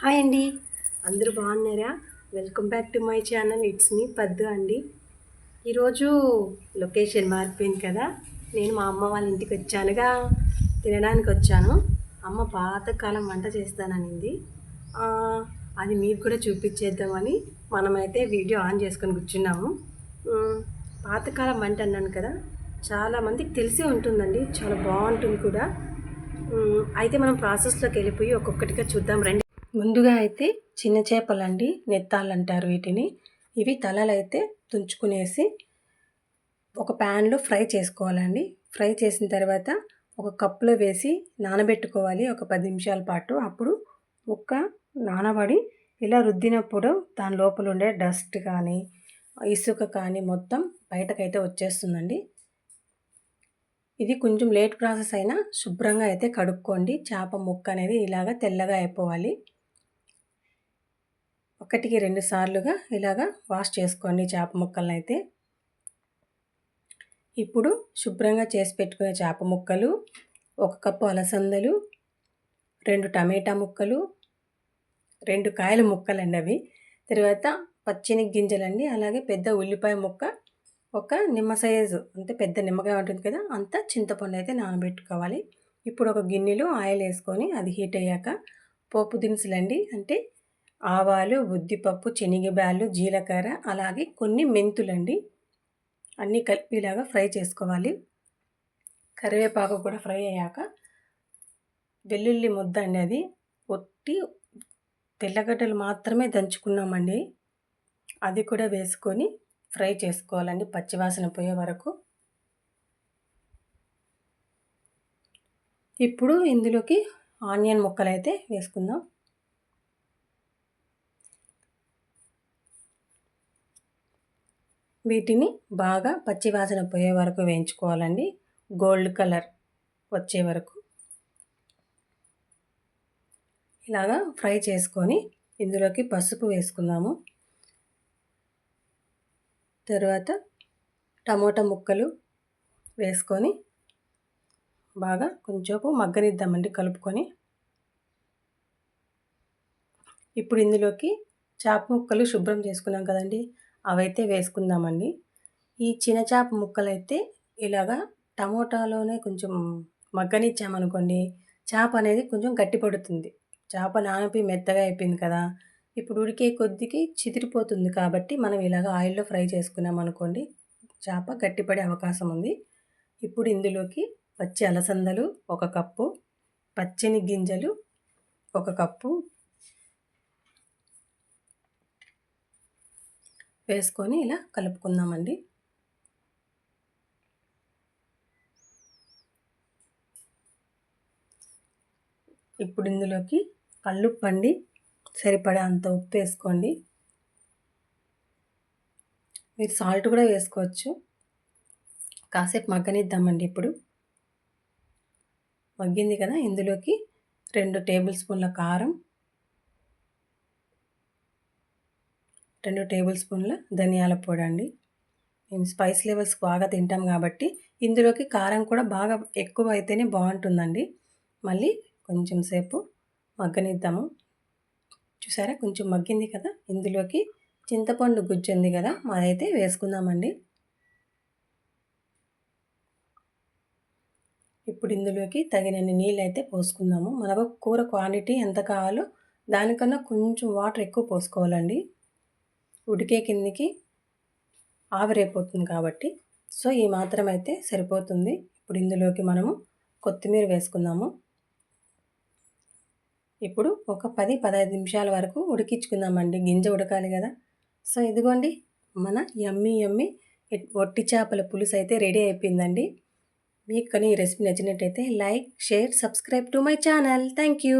Hi అండి. అందరూ బాగున్నారా? Welcome back to my channel it's me Paddu అండి. ఈరోజు లొకేషన్ మారిపోయింది కదా. నేను మా అమ్మ వాళ్ళ ఇంటికి వచ్చానుగా. తినడానికి వచ్చాను. అమ్మ పాతకాలం వంట చేస్తాననింది. అది మీకు కూడా చూపించేద్దామని మనమైతే వీడియో ఆన్ చేసుకొని కూర్చున్నాము. పాతకాలం వంట అన్నాను కదా. చాలామందికి తెలిసి ఉంటుందండి. చాలా బాగుంటుంది కూడా. అయితే మనం ప్రాసెస్లోకి వెళ్ళిపోయి ఒక్కొక్కటిగా చూద్దాం. రండి. ముందుగా అయితే చిన్న చేపలండి నెత్తాలు అంటారు వీటిని. ఇవి తలలు అయితే తుంచుకునేసి ఒక ప్యాన్లో ఫ్రై చేసుకోవాలండి. ఫ్రై చేసిన తర్వాత ఒక కప్పులో వేసి నానబెట్టుకోవాలి ఒక పది నిమిషాల పాటు. అప్పుడు ముక్క నానబడి ఇలా రుద్దినప్పుడు దాని లోపల ఉండే డస్ట్ కానీ ఇసుక కానీ మొత్తం బయటకైతే వచ్చేస్తుందండి. ఇది కొంచెం లేట్ ప్రాసెస్ అయినా శుభ్రంగా అయితే కడుక్కోండి. చేప ముక్క అనేది ఇలాగ తెల్లగా అయిపోవాలి. ఒకటికి రెండు సార్లుగా ఇలాగా వాష్ చేసుకోండి చేప ముక్కలను అయితే ఇప్పుడు శుభ్రంగా చేసి పెట్టుకునే చేప ముక్కలు ఒక కప్పు అలసందలు రెండు టమాటా ముక్కలు రెండు కాయల ముక్కలండి అవి. తర్వాత పచ్చిని గింజలండి అలాగే పెద్ద ఉల్లిపాయ ముక్క ఒక నిమ్మ సైజు అంటే పెద్ద నిమ్మకాయ ఉంటుంది కదా అంత చింతపండు అయితే నానబెట్టుకోవాలి. ఇప్పుడు ఒక గిన్నెలో ఆయిల్ వేసుకొని అది హీట్ అయ్యాక పోపు దినుసులండి అంటే ఆవాలు ఉద్దిపప్పు శనగబ్యాలు జీలకర్ర అలాగే కొన్ని మెంతులండి. అన్నీ కలిపిలాగా ఫ్రై చేసుకోవాలి. కరివేపాకు కూడా ఫ్రై అయ్యాక వెల్లుల్లి ముద్ద అండి అది. ఒట్టి తెల్లగడ్డలు మాత్రమే దంచుకున్నామండి. అది కూడా వేసుకొని ఫ్రై చేసుకోవాలండి పచ్చివాసన పోయే వరకు. ఇప్పుడు ఇందులోకి ఆనియన్ ముక్కలు అయితే వేసుకుందాం. వీటిని బాగా పచ్చివాసన పోయే వరకు వేయించుకోవాలండి. గోల్డ్ కలర్ వచ్చే వరకు. ఇలాగా ఫ్రై చేసుకొని ఇందులోకి పసుపు వేసుకుందాము. తర్వాత టమోటా ముక్కలు వేసుకొని బాగా కొంచెంసేపు మగ్గనిద్దామండి కలుపుకొని. ఇప్పుడు ఇందులోకి చేప ముక్కలు శుభ్రం చేసుకున్నాం కదండి. అవైతే వేసుకుందామండి. ఈ చిన్న చేప ముక్కలు అయితే ఇలాగా టమోటాలోనే కొంచెం మగ్గనిచ్చామనుకోండి చేప అనేది కొంచెం గట్టిపడుతుంది చేప నానపి మెత్తగా అయిపోయింది కదా ఇప్పుడు ఉడికే కొద్దికి చితిరిపోతుంది కాబట్టి మనం ఇలాగ ఆయిల్లో ఫ్రై చేసుకున్నాం అనుకోండి చేప గట్టిపడే అవకాశం ఉంది. ఇప్పుడు ఇందులోకి పచ్చి అలసందలు ఒక కప్పు పచ్చని గింజలు ఒక కప్పు వేసుకొని ఇలా కలుపుకుందామండి. ఇప్పుడు ఇందులోకి కల్లుప్పండి. సరిపడా అంత ఉప్పు వేసుకోండి. మీరు సాల్ట్ కూడా వేసుకోవచ్చు. కాసేపు మగ్గనిద్దామండి ఇప్పుడు. మగ్గింది కదా ఇందులోకి రెండు టేబుల్ స్పూన్ల కారం. రెండు టేబుల్ స్పూన్ల ధనియాల పొడి అండి. మేము స్పైస్ లెవెల్స్ బాగా తింటాం కాబట్టి ఇందులోకి కారం కూడా బాగా ఎక్కువ అయితేనే బాగుంటుందండి. మళ్ళీ కొంచెం సేపు మగ్గనిద్దాము. చూసారా? కొంచెం మగ్గింది కదా? ఇందులోకి చింతపండు గుజ్జు ఉంది కదా? అదైతే వేసుకుందామండి. ఇప్పుడు ఇందులోకి తగినన్ని నీళ్ళు అయితే పోసుకుందాము. మనకు కూర క్వాంటిటీ ఎంత కావాలో దానికన్నా కొంచెం వాటర్ ఎక్కువ పోసుకోవాలండి. ఉడికే కిందికి ఆవిరైపోతుంది కాబట్టి సో ఈ మాత్రం అయితే సరిపోతుంది. ఇప్పుడు ఇందులోకి మనము కొత్తిమీర వేసుకుందాము. ఇప్పుడు ఒక పది పదహైదు నిమిషాల వరకు ఉడికించుకుందామండి. గింజ ఉడకాలి కదా. సో ఇదిగోండి మన యమ్మీ యమ్మీ ఒట్టి చేపల పులుసు అయితే రెడీ అయిపోయిందండి. మీకు కానీ ఈ రెసిపీ నచ్చినట్టయితే like share subscribe to my channel. Thank you